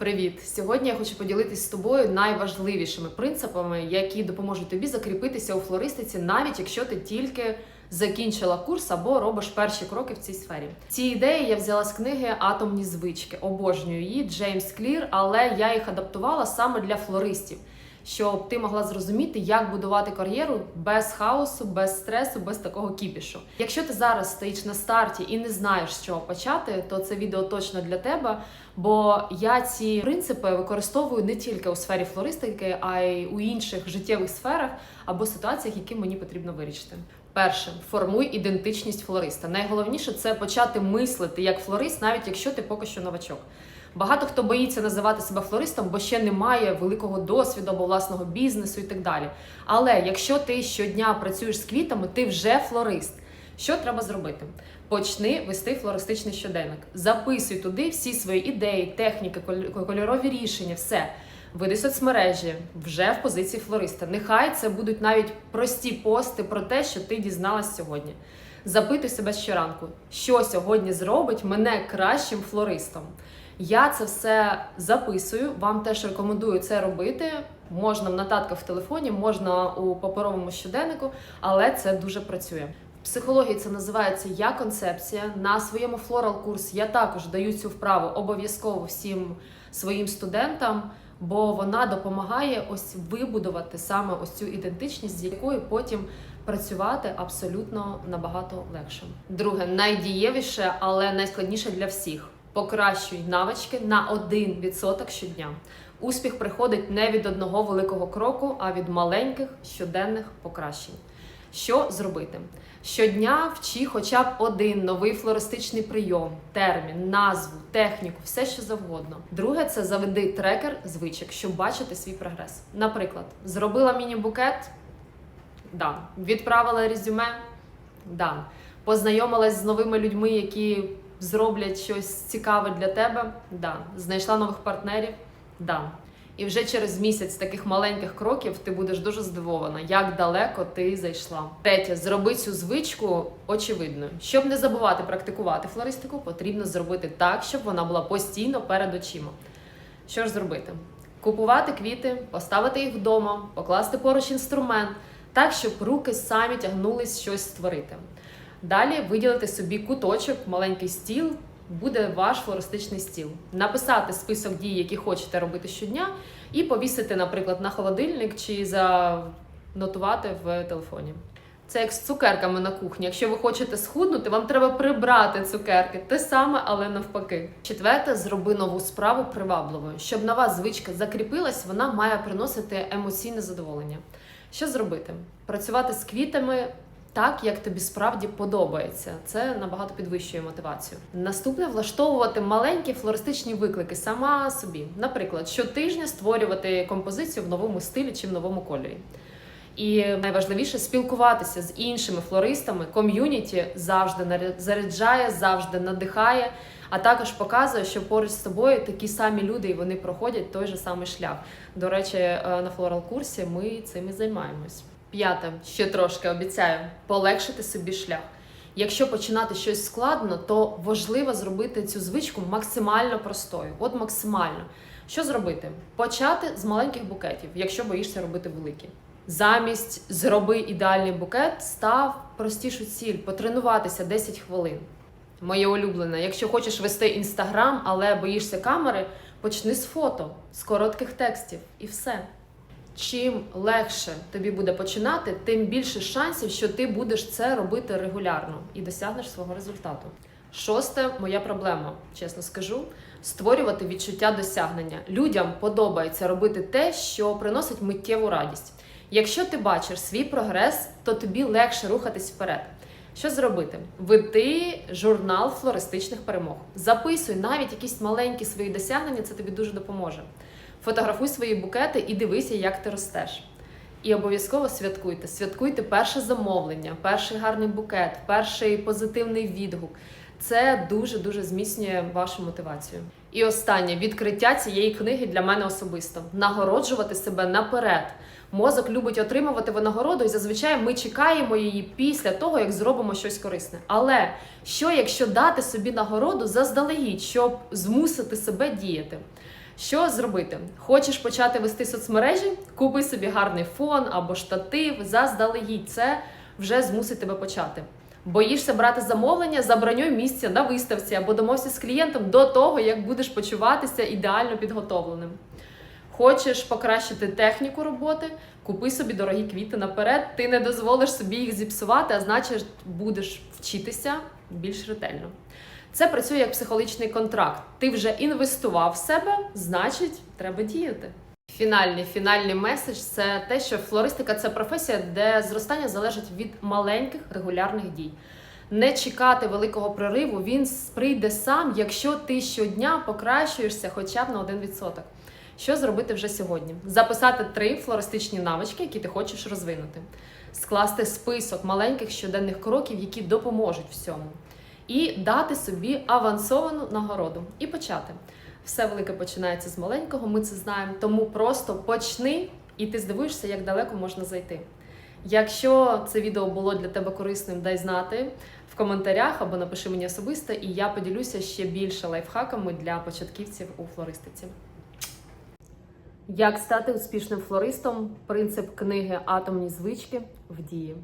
Привіт! Сьогодні я хочу поділитися з тобою найважливішими принципами, які допоможуть тобі закріпитися у флористиці, навіть якщо ти тільки закінчила курс або робиш перші кроки в цій сфері. Ці ідеї я взяла з книги Атомні звички. Обожнюю її Джеймс Клір, але я їх адаптувала саме для флористів. Щоб ти могла зрозуміти, як будувати кар'єру без хаосу, без стресу, без такого кіпішу. Якщо ти зараз стоїш на старті і не знаєш з чого почати, то це відео точно для тебе. Бо я ці принципи використовую не тільки у сфері флористики, а й у інших життєвих сферах або ситуаціях, які мені потрібно вирішити. Перше, формуй ідентичність флориста. Найголовніше це почати мислити як флорист, навіть якщо ти поки що новачок. Багато хто боїться називати себе флористом, бо ще немає великого досвіду або власного бізнесу і так далі. Але якщо ти щодня працюєш з квітами, ти вже флорист. Що треба зробити? Почни вести флористичний щоденник. Записуй туди всі свої ідеї, техніки, кольорові рішення, все. Веди соцмережі вже в позиції флориста. Нехай це будуть навіть прості пости про те, що ти дізналась сьогодні. Запитуй себе щоранку, що сьогодні зробить мене кращим флористом. Я це все записую. Вам теж рекомендую це робити. Можна в нотатках в телефоні, можна у паперовому щоденнику, але це дуже працює. В психології це називається я концепція. На своєму флорал курс я також даю цю вправу обов'язково всім своїм студентам, бо вона допомагає ось вибудувати саме ось цю ідентичність, з якою потім працювати абсолютно набагато легше. Друге, найдієвіше, але найскладніше для всіх. Покращуй навички на 1% щодня. Успіх приходить не від одного великого кроку, а від маленьких щоденних покращень. Що зробити? Щодня вчи хоча б один новий флористичний прийом, термін, назву, техніку, все що завгодно. Друге це заведи трекер звичок, щоб бачити свій прогрес. Наприклад, зробила міні-букет, да. Відправила резюме, да. Познайомилась з новими людьми, які зроблять щось цікаве для тебе, да. Знайшла нових партнерів, да. І вже через місяць таких маленьких кроків ти будеш дуже здивована, як далеко ти зайшла. Третє, зроби цю звичку очевидною. Щоб не забувати практикувати флористику, потрібно зробити так, щоб вона була постійно перед очима. Що ж зробити? Купувати квіти, поставити їх вдома, покласти поруч інструмент, так, щоб руки самі тягнулись щось створити. Далі виділити собі куточок, маленький стіл, буде ваш флористичний стіл. Написати список дій, які хочете робити щодня, і повісити, наприклад, на холодильник чи занотувати в телефоні. Це як з цукерками на кухні. Якщо ви хочете схуднути, вам треба прибрати цукерки. Те саме, але навпаки. Четверте, зроби нову справу привабливою. Щоб нова звичка закріпилась, вона має приносити емоційне задоволення. Що зробити? Працювати з квітами так, як тобі справді подобається. Це набагато підвищує мотивацію. Наступне влаштовувати маленькі флористичні виклики сама собі. Наприклад, щотижня створювати композицію в новому стилі чи в новому кольорі. І найважливіше спілкуватися з іншими флористами. Ком'юніті завжди заряджає, завжди надихає, а також показує, що поруч з тобою такі самі люди, і вони проходять той же самий шлях. До речі, е, на флорал курсі ми цим і займаємось. П'яте, ще трошки обіцяю, полегшити собі шлях. Якщо починати щось складно, то важливо зробити цю звичку максимально простою. От максимально. Що зробити? Почати з маленьких букетів, якщо боїшся робити великі. Замість зроби ідеальний букет, став простішу ціль потренуватися 10 хвилин. Моє улюблене, якщо хочеш вести інстаграм, але боїшся камери, почни з фото, з коротких текстів і все. Чим легше тобі буде починати, тим більше шансів, що ти будеш це робити регулярно і досягнеш свого результату. Шосте, моя проблема, чесно скажу, створювати відчуття досягнення. Людям подобається робити те, що приносить миттєву радість. Якщо ти бачиш свій прогрес, то тобі легше рухатись вперед. Що зробити? Веди журнал флористичних перемог. Записуй навіть якісь маленькі свої досягнення, це тобі дуже допоможе. Фотографуй свої букети і дивися, як ти ростеш. І обов'язково святкуйте. Святкуйте перше замовлення, перший гарний букет, перший позитивний відгук. Це дуже дуже зміцнює вашу мотивацію. І останнє відкриття цієї книги для мене особисто нагороджувати себе наперед. Мозок любить отримувати винагороду, і зазвичай ми чекаємо її після того, як зробимо щось корисне. Але що якщо дати собі нагороду заздалегідь, щоб змусити себе діяти? Що зробити? Хочеш почати вести соцмережі? Купи собі гарний фон або штатив, заздалегідь це вже змусить тебе почати. Боїшся брати замовлення, забронюй місце на виставці або домовся з клієнтом до того, як будеш почуватися ідеально підготовленим. Хочеш покращити техніку роботи, купи собі дорогі квіти наперед. Ти не дозволиш собі їх зіпсувати, а значить, будеш вчитися більш ретельно. Це працює як психологічний контракт. Ти вже інвестував в себе, значить, треба діяти. Фінальний фінальний меседж це те, що флористика це професія, де зростання залежить від маленьких регулярних дій. Не чекати великого прориву, він прийде сам, якщо ти щодня покращуєшся хоча б на 1%. Що зробити вже сьогодні? Записати три флористичні навички, які ти хочеш розвинути, скласти список маленьких щоденних кроків, які допоможуть всьому, і дати собі авансовану нагороду і почати. Все велике починається з маленького, ми це знаємо. Тому просто почни, і ти здивуєшся, як далеко можна зайти. Якщо це відео було для тебе корисним, дай знати в коментарях або напиши мені особисто, і я поділюся ще більше лайфхаками для початківців у флористиці. Як стати успішним флористом? Принцип книги Атомні звички в дії.